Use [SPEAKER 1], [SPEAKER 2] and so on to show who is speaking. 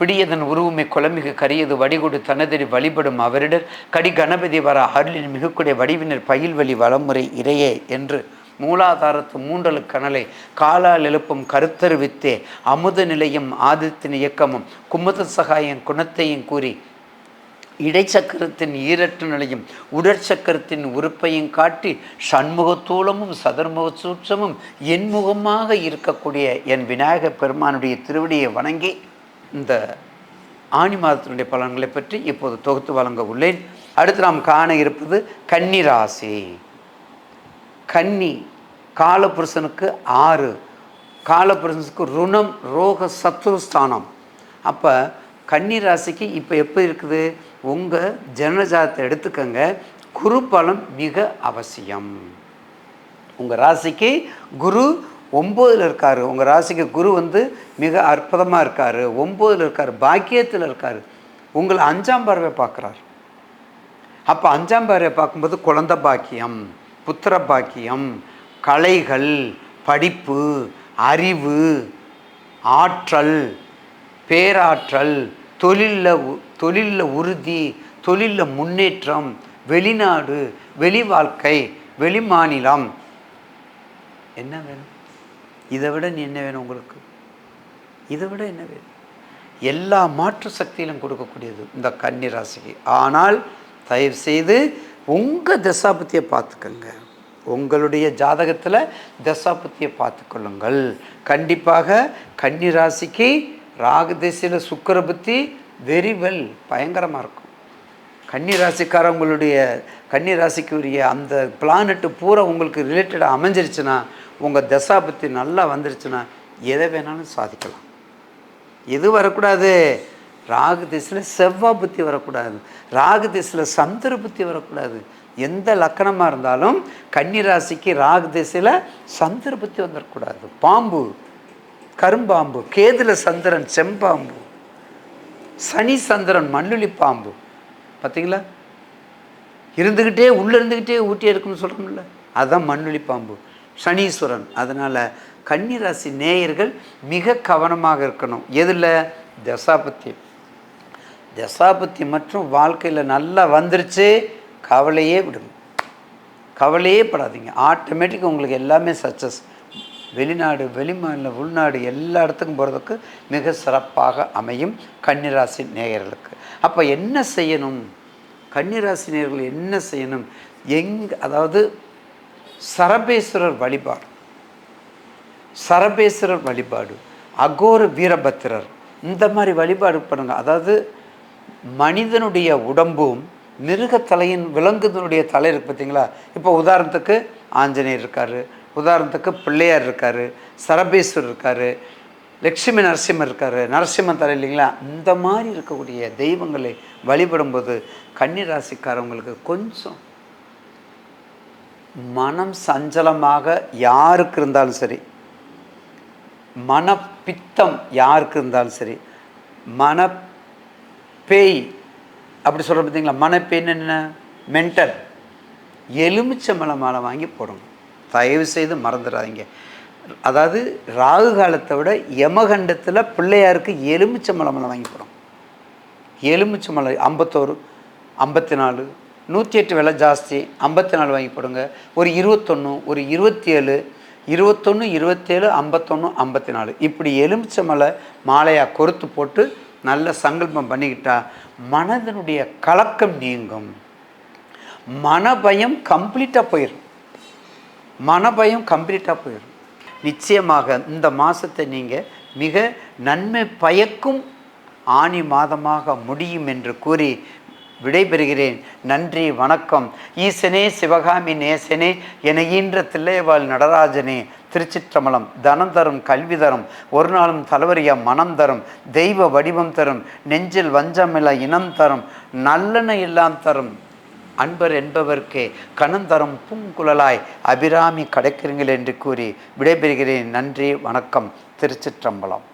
[SPEAKER 1] விடியதன் உருவமை குலமிகு கரியது வடிகொடு தனதறி வழிபடும் அவரிடர். கடி கணபதி வர அருளின் மிகுக்குடைய வடிவினர் பயில்வழி வளமுறை இறையே என்று மூலாதாரத்து மூன்றலு கனலை காலால் எழுப்பும் கருத்தருவித்தே அமுத நிலையும் ஆதித்தின் இயக்கமும் குமுத சகாயம் குணத்தையும் கூறி இடைச்சக்கரத்தின் ஈரற்று நிலையும் உடற்சக்கரத்தின் உறுப்பையும் காட்டி சண்முகத்தூளமும் சதுர்முக சூட்சமும் என்முகமாக இருக்கக்கூடிய என் விநாயகப் பெருமானுடைய திருவடியை வணங்கி இந்த ஆணி மாதத்தினுடைய பலன்களை பற்றி இப்போது தொகுத்து வழங்க உள்ளேன். அடுத்து நாம் காண இருப்பது கன்னி ராசி. கன்னி காலபுருஷனுக்கு ஆறு. காலபுருஷனுக்கு ருணம் ரோக சத்ருஸ்தானம் அப்போ கன்னி ராசிக்கு இப்போ எப்போ இருக்குது? உங்கள் ஜனஜாதத்தை எடுத்துக்கங்க. குரு பலம் மிக அவசியம். உங்கள் ராசிக்கு குரு ஒம்போதில் இருக்கார். உங்கள் ராசிக்கு குரு வந்து மிக அற்புதமாக இருக்கார். ஒம்போதில் இருக்கார். பாக்கியத்தில் இருக்கார். உங்களை அஞ்சாம் பார்வை பார்க்குறார். அப்போ அஞ்சாம் பார்வை பார்க்கும்போது குழந்த பாக்கியம் புத்திர பாக்கியம் கலைகள் படிப்பு அறிவு ஆற்றல் பேராற்றல் தொழிலில் தொழிலில் உறுதி தொழிலில் முன்னேற்றம் வெளிநாடு வெளி வாழ்க்கை வெளி மாநிலம். என்ன வேணும்? இதை விட நீ என்ன வேணும் உங்களுக்கு? இதை விட என்ன வேணும்? எல்லா மாற்று சக்தியிலும் கொடுக்கக்கூடியது இந்த கன்னி ராசிக்கு. ஆனால் தயவு செய்து உங்கள் தசாபத்தியை பார்த்துக்கங்க. உங்களுடைய ஜாதகத்தில் தசாபத்தியை பார்த்துக்கொள்ளுங்கள். கண்டிப்பாக கன்னி ராசிக்கு ராகு திசையில் சுக்கர புத்தி வெரி வெல் பயங்கரமாக இருக்கும். கன்னி ராசிக்காரவங்களுடைய கன்னி ராசிக்கு உரிய அந்த பிளானட்டு பூரா உங்களுக்கு ரிலேட்டடாக அமைஞ்சிருச்சுன்னா உங்கள் தசாபத்தி நல்லா வந்துருச்சுன்னா எதை வேணாலும் சாதிக்கலாம். எது வரக்கூடாது? ராகு திசையில் செவ்வாய் புத்தி வரக்கூடாது. ராகு திசையில் சந்திர புத்தி வரக்கூடாது. எந்த லக்கணமாக இருந்தாலும் கன்னி ராசிக்கு ராகு திசையில் சந்திர புத்தி வந்துடக்கூடாது பாம்பு கரும்பாம்பு கேதுல சந்திரன் செம்பாம்பு சனி சந்திரன் மண்ணுளி பாம்பு. பார்த்தீங்களா இருந்துக்கிட்டே உள்ளே இருந்துக்கிட்டே ஊட்டி எடுக்கணும்னு சொல்கிறோம்ல அதுதான் மண்ணுளி பாம்பு. சனீஸ்வரன். அதனால் கன்னிராசி நேயர்கள் மிக கவனமாக இருக்கணும். எதில்? தசாபத்தி. தசாபத்தி மற்றும் வாழ்க்கையில் நல்லா வந்துருச்சு கவலையே விடுங்க. கவலையே படாதீங்க. ஆட்டோமேட்டிக்காக உங்களுக்கு எல்லாமே சக்ஸஸ் வெளிநாடு வெளிமாநில உள்நாடு எல்லா இடத்துக்கும் போகிறதுக்கு மிக சிறப்பாக அமையும் கன்னிராசி நேயர்களுக்கு. அப்போ என்ன செய்யணும்? கன்னிராசி நேயர்கள் என்ன செய்யணும்? எங் அதாவது சரபேஸ்வரர் வழிபாடு. சரபேஸ்வரர் வழிபாடு. அகோர வீரபத்திரர். இந்த மாதிரி வழிபாடு பண்ணுங்க. அதாவது மனிதனுடைய உடம்பும் மிருகத்தலையின் விலங்குதனுடைய தலை இருக்கு பார்த்தீங்களா? இப்போ உதாரணத்துக்கு ஆஞ்சநேயர் இருக்கார். உதாரணத்துக்கு பிள்ளையார் இருக்கார். சரபேஸ்வரர் இருக்கார். லட்சுமி நரசிம்மர் இருக்கார். நரசிம்மன் தலை இல்லைங்களா? இந்த மாதிரி இருக்கக்கூடிய தெய்வங்களை வழிபடும்போது கன்னிராசிக்காரவங்களுக்கு கொஞ்சம் மனம் சஞ்சலமாக யாருக்கு இருந்தாலும் சரி மனப்பித்தம் யாருக்கு இருந்தாலும் சரி மனப்பேய் பேய் அப்படி சொல்கிற பார்த்தீங்களா? மனப்பேய்ன்னு என்ன? மென்டல் எலுமிச்சம்பழ மாலை வாங்கி போடணும். தயவு செய்து மறந்துடாதீங்க. அதாவது ராகு காலத்தை விட யமகண்டத்தில் பிள்ளையாருக்கு எலுமிச்சம்பழ மாலை வாங்கி போடணும். மலை ஐம்பத்தோரு ஐம்பத்தி நாலு நூற்றி எட்டு விலை ஜாஸ்தி ஐம்பத்தி நாலு வாங்கி போடுங்க. ஒரு இருபத்தொன்று ஒரு இருபத்தி ஏழு இருபத்தொன்று இருபத்தேழு ஐம்பத்தொன்று ஐம்பத்தி நாலு இப்படி எலுமிச்சமலை மாலையாக கொறுத்து போட்டு நல்ல சங்கல்பம் பண்ணிக்கிட்டா மனதனுடைய கலக்கம் நீங்கும். மனபயம் கம்ப்ளீட்டாக போயிடும் மனபயம் கம்ப்ளீட்டாக போயிடும் நிச்சயமாக இந்த மாதத்தை நீங்கள் மிக நன்மை பயக்கும் ஆணி மாதமாக முடியும் என்று கூறி விடைபெறுகிறேன். நன்றி வணக்கம். ஈசனே சிவகாமி நேசனே என ஈன்ற தில்லையவாள் நடராஜனே திருச்சிற்றம்பலம் தனம் தரும் கல்வி தரும் ஒரு நாளும் தலைவரிய மனம் தரும் தெய்வ வடிவம் தரும் நெஞ்சில் வஞ்சமில்ல இனம் தரும் நல்லெண்ண எல்லாம் தரும். அன்பர் என்பவர்க்கே கணம் தரும் பூங்குழலாய் அபிராமி கிடைக்கிறீங்கள் என்று கூறி விடைபெறுகிறேன். நன்றி வணக்கம். திருச்சிற்றம்பலம்.